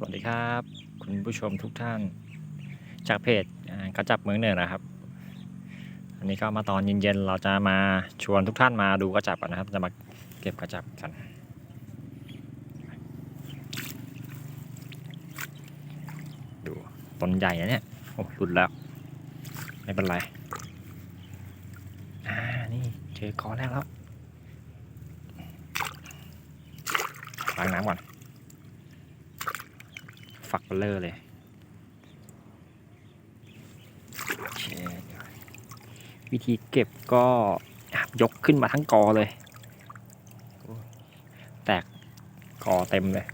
สวัสดีครับ คุณผู้ชมทุกท่าน จากเพจกระจับเมืองเหนือนะครับ อันนี้ก็มาตอนเย็นๆเราจะมาชวนทุกท่านมาดูกระจับนะครับ จะมาเก็บกระจับกันดูต้นใหญ่เนี่ยโอ้หลุดแล้ว ไม่เป็นไรอ่านี่เจอกอแรกแล้วล้างน้ำก่อน ฝักเบลอเลยโอเควิธีเก็บก็ยกขึ้นมาทั้งกอเลย แตกกอเต็มเลย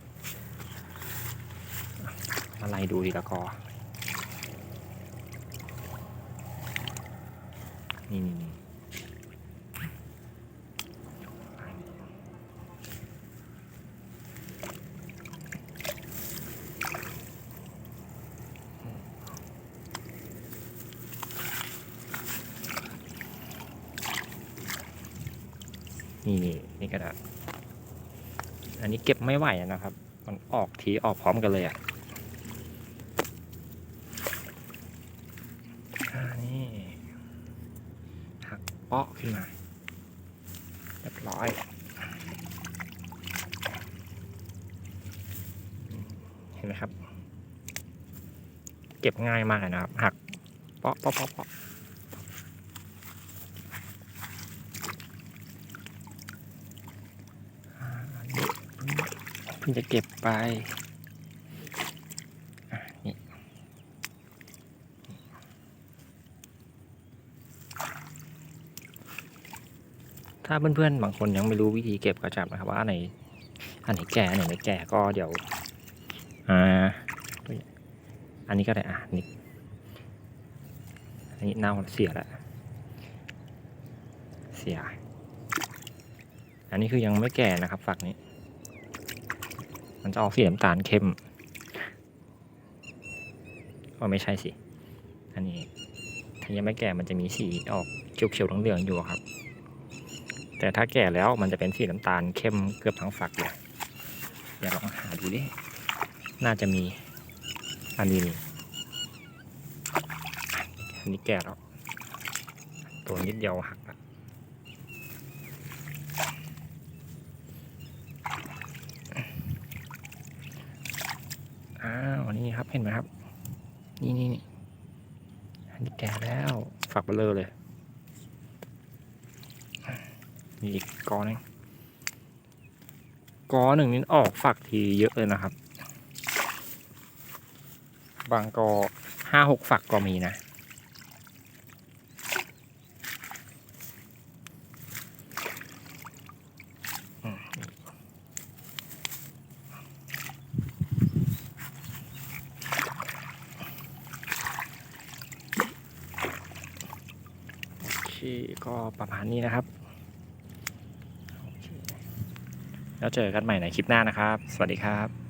มาไล่ดูทีละกอ นี่นี่ นี่นี่นี่นี่กระดาษ อันนี้เก็บไม่ไหวนะครับ มันออกทีออกพร้อมกันเลยอะอ่านี่หักเปาะขึ้นมาเรียบร้อยเห็นไหมครับ เก็บง่ายมากนะครับ หักเปาะเปาะเปาะเปาะอ่าอันนี้เพิ่งจะเก็บไปนี่ถ้าเพื่อนๆบางคนยังไม่รู้วิธีเก็บกระจับนะครับว่าอันไหนอันไหนแก่อันไหนไม่แก่ก็เดี๋ยวอ่าอันนี้ก็ได้อะนี่อันนี้เน่าเสียแล้วเสีย อันนี้คือยังไม่แก่นะครับฝักนี้ มันจะออกสีน้ำตาลเข้มก็ไม่ใช่สิ อันนี้ถ้ายังไม่แก่มันจะมีสีออกเขียวๆเหลืองๆอยู่ครับ แต่ถ้าแก่แล้วมันจะเป็นสีน้ำตาลเข้มเกือบทั้งฝักเลยเดี๋ยวลองหาดูดิ น่าจะมี อันนี้นี่อันนี้แก่แล้ว ตัวนิดเดียวหักละ อ้าวนี่ครับเห็นไหมครับ นี่นี่นี่อันนี้แก่แล้วฝักเบลอเลยมีอีกกอหนึงกอหนึ่งนี่ออกฝักทีเยอะเลยนะครับ บางกอห้าหกฝักก็มีนะ อืมโอเค ก็ประมาณนี้นะครับ แล้วเจอกันใหม่ในคลิปหน้านะครับ สวัสดีครับ